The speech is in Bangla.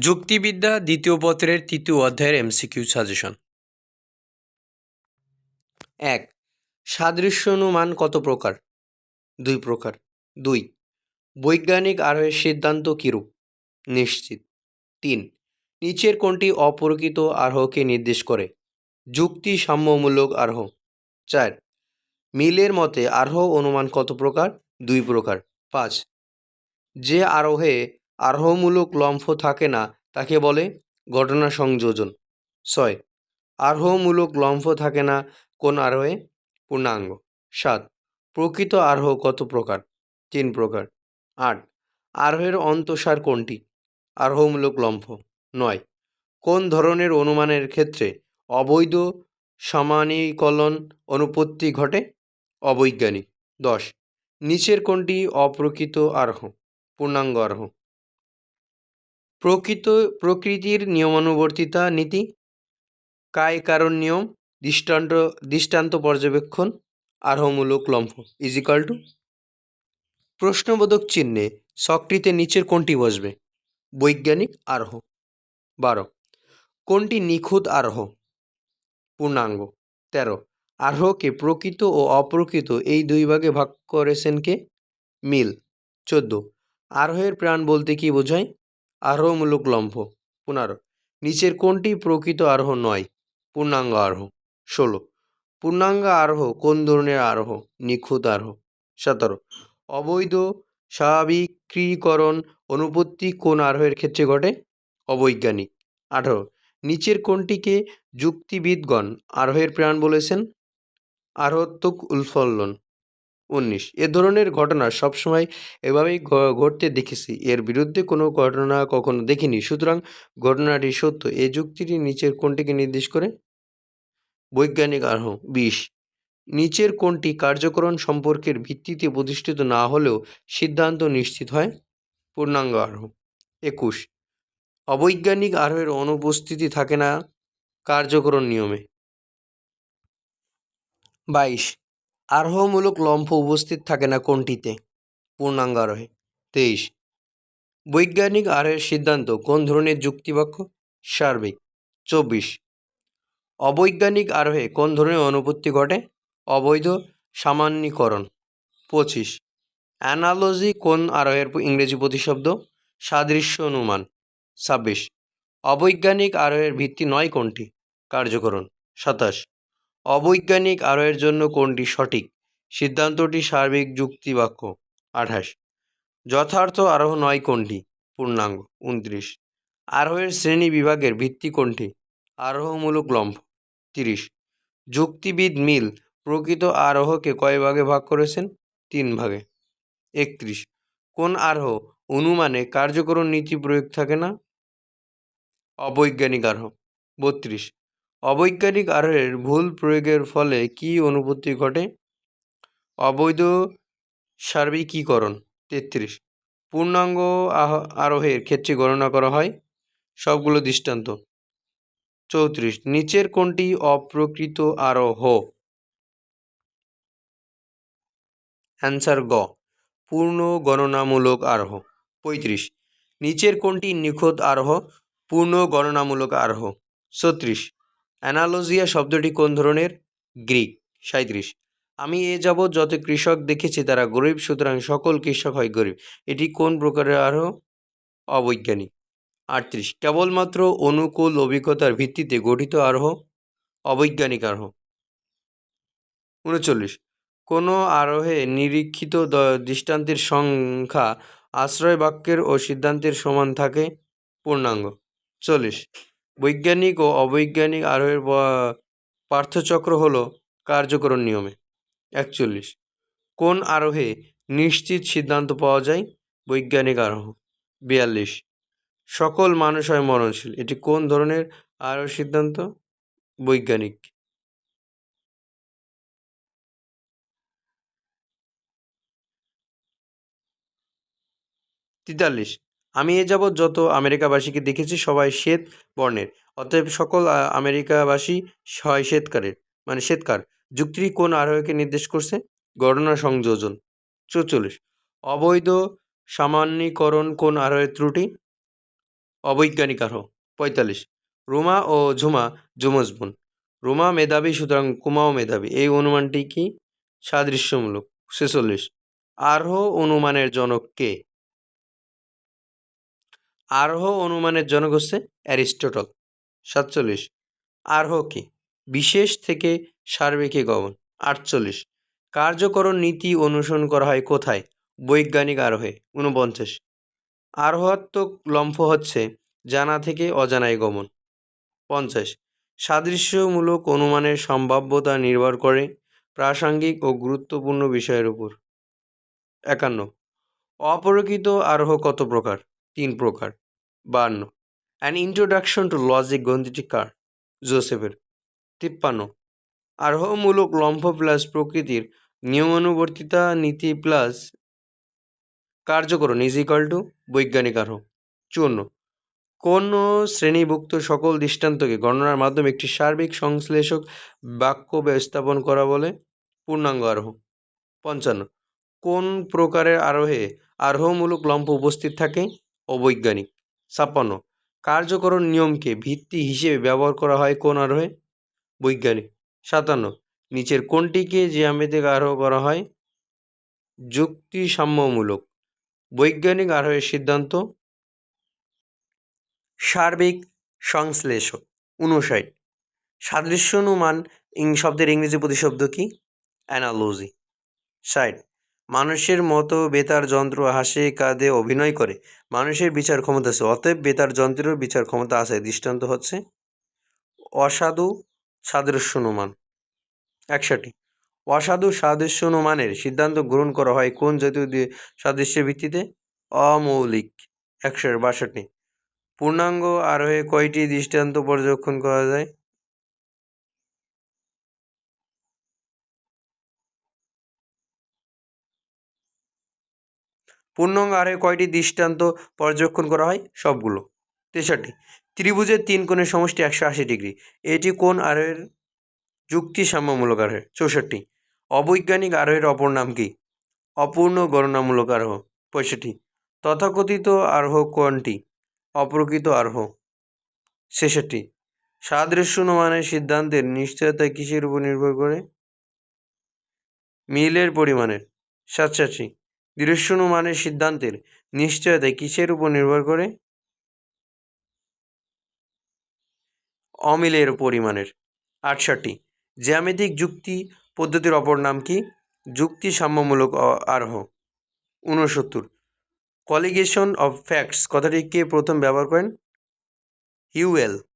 যুক্তিবিদ্যা দ্বিতীয় পত্রের তৃতীয় অধ্যায়ের এমসিকিউ সাজেশন। এক, সাদৃশ্য অনুমান কত প্রকার? দুই প্রকার। দুই, বৈজ্ঞানিক আরোহের সিদ্ধান্ত কিরূপ? নিশ্চিত। তিন, নিচের কোনটি অপরিচিত আরোহকে নির্দেশ করে? যুক্তি সাম্যমূলক আরোহ। চার, মিলের মতে আরোহ অনুমান কত প্রকার? দুই প্রকার। পাঁচ, যে আরোহে আরোহমূলক লম্ফ থাকে না, তাকে বলে ঘটনা সংযোজন। ছয়, আরোহমূলক লম্ফ থাকে না, কোন আরোহে? পূর্ণাঙ্গ। সাত, প্রকৃত আরোহ কত প্রকার? তিন প্রকার। আট, আরোহের অন্তঃসার কোনটি? আরোহমূলক লম্ফ। নয়, কোন ধরনের অনুমানের ক্ষেত্রে অবৈধ সামানীকরণ অনুপত্তি ঘটে? অবৈজ্ঞানিক। দশ, নিচের কোনটি অপ্রকৃত আরোহ? পূর্ণাঙ্গ আরোহ। প্রকৃত, প্রকৃতির নিয়মানুবর্তিতা নীতি, কায় কারণ নিয়ম, দৃষ্টান্ত দৃষ্টান্ত পর্যবেক্ষণ, আরহমূলক লম্ফ ইজিকাল টু প্রশ্নবোধক চিহ্নে সক্রিতে নিচের কোনটি বসবে? বৈজ্ঞানিক আরহ। বারো। কোনটি নিখুঁত আরহ? পূর্ণাঙ্গ। তেরো। আরোহকে প্রকৃত ও অপ্রকৃত এই দুই ভাগে ভাগ করেছেন কে? মিল। চোদ্দ। আরোহের প্রাণ বলতে কি বোঝায়? আরোহমূলক লম্ফ পনেরো। নিচের কোনটি প্রকৃত আরোহ নয়, পূর্ণাঙ্গ আরোহ। ষোলো। পূর্ণাঙ্গ আরোহ কোন ধরনের আরোহ? নিখুঁত আরোহ। সতেরো। অবৈধ, স্বাভাবিক স্বাভাবিকীকরণ অনুপত্তি কোন আরোহের ক্ষেত্রে ঘটে? অবৈজ্ঞানিক। আঠারো। নিচের কোনটিকে যুক্তিবিদগণ আরোহের প্রাণ বলেছেন? আরোহত্মক উৎফলন। উনিশ। এ ধরনের ঘটনা সবসময় এভাবেই ঘটতে দেখেছি। এর বিরুদ্ধে কোনো ঘটনা কখনো দেখিনি। সুতরাং ঘটনাটি সত্য। এই যুক্তিটি নিচের কোনটিকে নির্দেশ করে? বৈজ্ঞানিক আরোহ, বিশ। নিচের কোনটি কার্যকরণ সম্পর্কের ভিত্তিতে প্রতিষ্ঠিত না হলেও সিদ্ধান্ত নিশ্চিত হয়। পূর্ণাঙ্গ আরোহ, একুশ। অবৈজ্ঞানিক আরোহের অনুপস্থিতি থাকে না কার্যকরণ নিয়মে। বাইশ। আরোহমূলক লম্ফ উপস্থিত থাকে না কোনটিতে? পূর্ণাঙ্গ আরোহে তেইশ। বৈজ্ঞানিক আরোহের সিদ্ধান্ত, কোন ধরনের যুক্তিবাক্য? সার্বিক। চব্বিশ। অবৈজ্ঞানিক আরোহে কোন ধরনের অনুপত্তি ঘটে? অবৈধ সামান্যীকরণ। পঁচিশ। অ্যানালজি কোন আরোহের ইংরেজি প্রতিশব্দ? সাদৃশ্য অনুমান। ছাব্বিশ। অবৈজ্ঞানিক আরোহের ভিত্তি নয় কোনটি? কার্যকরণ। সাতাশ। অবৈজ্ঞানিক আরোহের জন্য কোনটি সঠিক? সিদ্ধান্তটি সার্বিক যুক্তিবাক্য। আঠাশ। যথার্থ আরোহ নয় কোনটি? পূর্ণাঙ্গ। উনত্রিশ। আরোহের শ্রেণি বিভাগের ভিত্তি কোনটি? আরোহমূলক লম্ফ। তিরিশ। যুক্তিবিদ মিল প্রকৃত আরোহকে কয় ভাগে ভাগ করেছেন? তিন ভাগে। একত্রিশ। কোন আরোহ অনুমানে কার্যকরণ নীতি প্রয়োগ থাকে না? অবৈজ্ঞানিক আরোহ। বত্রিশ। অবৈজ্ঞানিক আরোহের ভুল প্রয়োগের ফলে কি অনুপত্তি ঘটে? অবৈধ সার্বিকীকরণ, তেত্রিশ। পূর্ণাঙ্গ আরোহের ক্ষেত্রে গণনা করা হয়। সবগুলো দৃষ্টান্ত। চৌত্রিশ, নিচের কোনটি অপ্রকৃত আরোহ? অ্যান্সার গ, পূর্ণ গণনামূলক আরোহ। পঁয়ত্রিশ, নিচের কোনটি নিখুঁত আরোহ? পূর্ণ গণনামূলক আরোহ। ছত্রিশ অ্যানালোজিয়া শব্দটি কোন ধরনের? গ্রিক। সাঁত্রিশ আমি এ যাবৎ যত কৃষক দেখেছি তারা গরিব, সুতরাং সকল কৃষক হয় গরিব। এটি কোন প্রকারের আরোহ অবৈজ্ঞানিক। আটত্রিশ। কেবলমাত্র অনুকূল অভিজ্ঞতার ভিত্তিতে গঠিত আরোহ অবৈজ্ঞানিক আরোহ উনচল্লিশ। কোনো আরোহে নিরীক্ষিত দৃষ্টান্তের সংখ্যা আশ্রয় বাক্যের ও সিদ্ধান্তের সমান থাকে? পূর্ণাঙ্গ। চল্লিশ। বৈজ্ঞানিক ও অবৈজ্ঞানিক আরোহের পার্থচক্র হলো কার্যকরণ নিয়মে। একচল্লিশ। কোন আরোহে নিশ্চিত সিদ্ধান্ত পাওয়া যায়? বৈজ্ঞানিক আরোহ। বিয়াল্লিশ। সকল মানুষ হয় মরণশীল। এটি কোন ধরনের আরোহ সিদ্ধান্ত? বৈজ্ঞানিক। তেতাল্লিশ। আমি এ যাবৎ যত আমেরিকাবাসীকে দেখেছি, সবাই শ্বেত বর্ণের। অতএব সকল আমেরিকাবাসী হয় শ্বেতকারের মানে শ্বেতকার। যুক্তি কোন আরোহকে নির্দেশ করছে? গণনা সংযোজন। চৌচল্লিশ। অবৈধ সামান্যীকরণ কোন আরোহের ত্রুটি? অবৈজ্ঞানিক আরোহ। পঁয়তাল্লিশ। রুমা ও ঝুমা যমজ রুমা মেধাবী, সুতরাং কুমাও মেধাবী। এই অনুমানটি কি? সাদৃশ্যমূলক। ছেচল্লিশ। আরোহ অনুমানের জনক কে? আরোহ অনুমানের জনক হচ্ছে অ্যারিস্টটল। সাতচল্লিশ। আরহ কি? বিশেষ থেকে সার্বিকে গমন। আটচল্লিশ। কার্যকরণ নীতি অনুসরণ করা হয় কোথায়? বৈজ্ঞানিক আরোহে। ঊনপঞ্চাশ। আরোহাত্মক লম্ফ হচ্ছে জানা থেকে অজানায় গমন। পঞ্চাশ। সাদৃশ্যমূলক অনুমানের সম্ভাব্যতা নির্ভর করে প্রাসঙ্গিক ও গুরুত্বপূর্ণ বিষয়ের উপর। একান্ন। অপরকিত আরোহ কত প্রকার? তিন প্রকার। বান্ন অ্যান ইন্ট্রোডাকশন টু লজিক গ্রন্থিটি কার জোসেফের তিপ্পান্ন। আরোহমূলক লম্ফ প্লাস প্রকৃতির নিয়মানুবর্তিতা নীতি প্লাস কার্যকরণ ইজ ইকাল টু বৈজ্ঞানিক আরোহ। চুয়ান্ন। কোন শ্রেণীভুক্ত সকল দৃষ্টান্তকে গণনার মাধ্যমে একটি সার্বিক সংশ্লেষক বাক্য স্থাপন করা বলে? পূর্ণাঙ্গ আরোহ। পঞ্চান্ন। কোন প্রকারের আরোহে আরোহমূলক লম্ফ উপস্থিত থাকে? অবৈজ্ঞানিক। ছাপ্পান্ন। কার্যকরণ নিয়মকে ভিত্তি হিসেবে ব্যবহার করা হয় কোন আরোহে? বৈজ্ঞানিক। সাতান্ন। নিচের কোনটিকে জ্যামিতিক আরোহ করা হয়? যুক্তিসাম্যমূলক বৈজ্ঞানিক আরোহের সিদ্ধান্ত? সার্বিক সংশ্লেষক। উনষাট। সাদৃশ্যানুমান শব্দের ইংরেজি প্রতিশব্দ কি? অ্যানালজি। ষাট। মানুষের মতো বেতার যন্ত্র হাসে, কাঁদে, অভিনয় করে। মানুষের বিচার ক্ষমতা আছে, অতএব বেতার যন্ত্রেরও বিচার ক্ষমতা আছে, দৃষ্টান্ত হচ্ছে অসাধু সাদৃশ্যানুমান। একষট্টি অসাধু সাদৃশ্যানুমানের সিদ্ধান্ত গ্রহণ করা হয় কোন জাতীয় সাদৃশ্যের ভিত্তিতে? অমৌলিক। একশো বাষট্টি। পূর্ণাঙ্গ আরোহে কয়টি দৃষ্টান্ত পর্যবেক্ষণ করা যায়? পূর্ণাঙ্গ আরোহে কয়টি দৃষ্টান্ত পর্যবেক্ষণ করা হয়? সবগুলো। তেষট্টি। ত্রিভুজের তিন কোণের সমষ্টি একশো আশি ডিগ্রি। এটি কোন আরোহের যুক্তি সাম্যমূলক আরোহ চৌষট্টি। অবৈজ্ঞানিক আরোহের অপর নাম কি? অপূর্ণ গণনামূলক আরোহ। পঁয়ষট্টি। তথাকথিত আরোহ কোনটি? অপ্রকৃত আরোহ। ছেষট্টি। সাদৃশ্য সাদৃশ্যনুমানের সিদ্ধান্তের নিশ্চয়তা কিসের উপর নির্ভর করে? মিলের পরিমাণের। সাতষট্টি। দৃশ্যনুমানের সিদ্ধান্তের নিশ্চয়তা কিসের উপর নির্ভর করে? অমিলের পরিমাণের। আটষট্টি। জ্যামিতিক যুক্তি পদ্ধতির অপর নাম কি? যুক্তি সাম্যমূলক আরহ। ঊনসত্তর। Colligation of facts. কথাটি কে প্রথম ব্যবহার করেন? হিউয়েল।